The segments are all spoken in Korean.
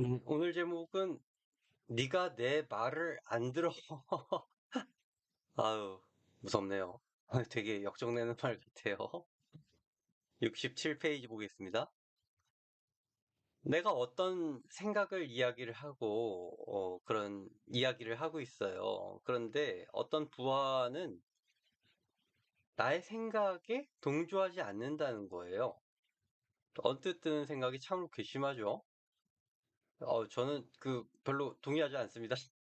음, 오늘 제목은 네가 내 말을 안 들어. 아유, 무섭네요. 되게 역정내는 말 같아요. 67페이지 보겠습니다. 내가 어떤 생각을 이야기를 하고, 어, 그런 이야기를 하고 있어요. 그런데 어떤 부하는 나의 생각에 동조하지 않는다는 거예요. 언뜻 드는 생각이 참으로 괘씸하죠. 어, 저는 그 별로 동의하지 않습니다.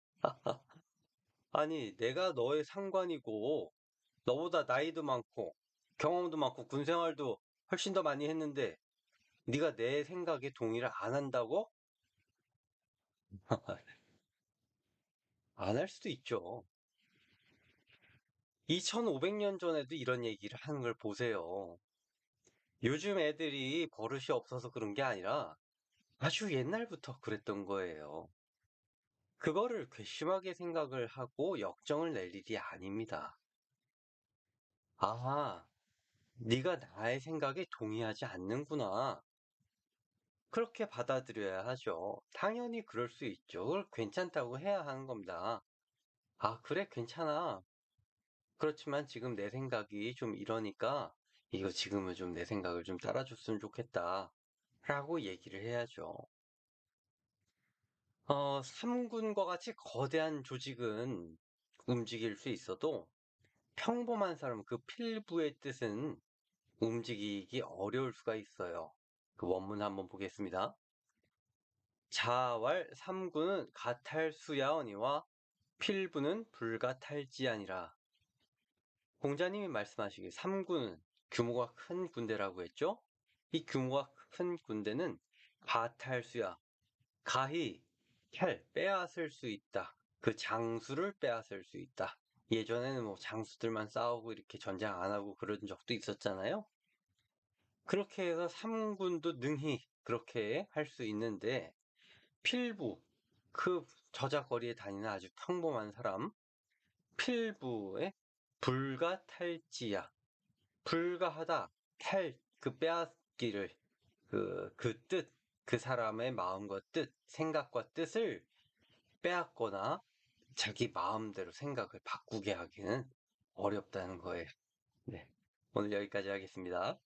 아니, 내가 너의 상관이고, 너보다 나이도 많고, 경험도 많고, 군 생활도 훨씬 더 많이 했는데, 네가 내 생각에 동의를 안 한다고? 안 할 수도 있죠. 2500년 전에도 이런 얘기를 하는 걸 보세요. 요즘 애들이 버릇이 없어서 그런 게 아니라 아주 옛날부터 그랬던 거예요. 그거를 괘씸하게 생각을 하고 역정을 낼 일이 아닙니다. 아, 네가 나의 생각에 동의하지 않는구나. 그렇게 받아들여야 하죠. 당연히 그럴 수 있죠. 그걸 괜찮다고 해야 하는 겁니다. 아, 그래, 괜찮아. 그렇지만 지금 내 생각이 좀 이러니까 이거 지금은 좀 내 생각을 좀 따라줬으면 좋겠다. 라고 얘기를 해야죠. 어, 삼군과 같이 거대한 조직은 움직일 수 있어도 평범한 사람, 그 필부의 뜻은 움직이기 어려울 수가 있어요. 그 원문 한번 보겠습니다. 자왈 삼군은 가탈수야언이와 필부는 불가탈지아니라. 공자님이 말씀하시길 삼군은 규모가 큰 군대라고 했죠? 이 규모가 큰 군대는 가탈수야, 가히 탈, 빼앗을 수 있다. 그 장수를 빼앗을 수 있다. 예전에는 뭐 장수들만 싸우고 이렇게 전쟁 안 하고 그런 적도 있었잖아요. 그렇게 해서 삼군도 능히 그렇게 할 수 있는데 필부 그 저작거리에 다니는 아주 평범한 사람 필부의 불가탈지야 불가하다 탈 그 빼앗 기를 그 그 뜻 그 사람의 마음과 뜻 생각과 뜻을 빼앗거나 자기 마음대로 생각을 바꾸게 하기는 어렵다는 거예요. 네. 오늘 여기까지 하겠습니다.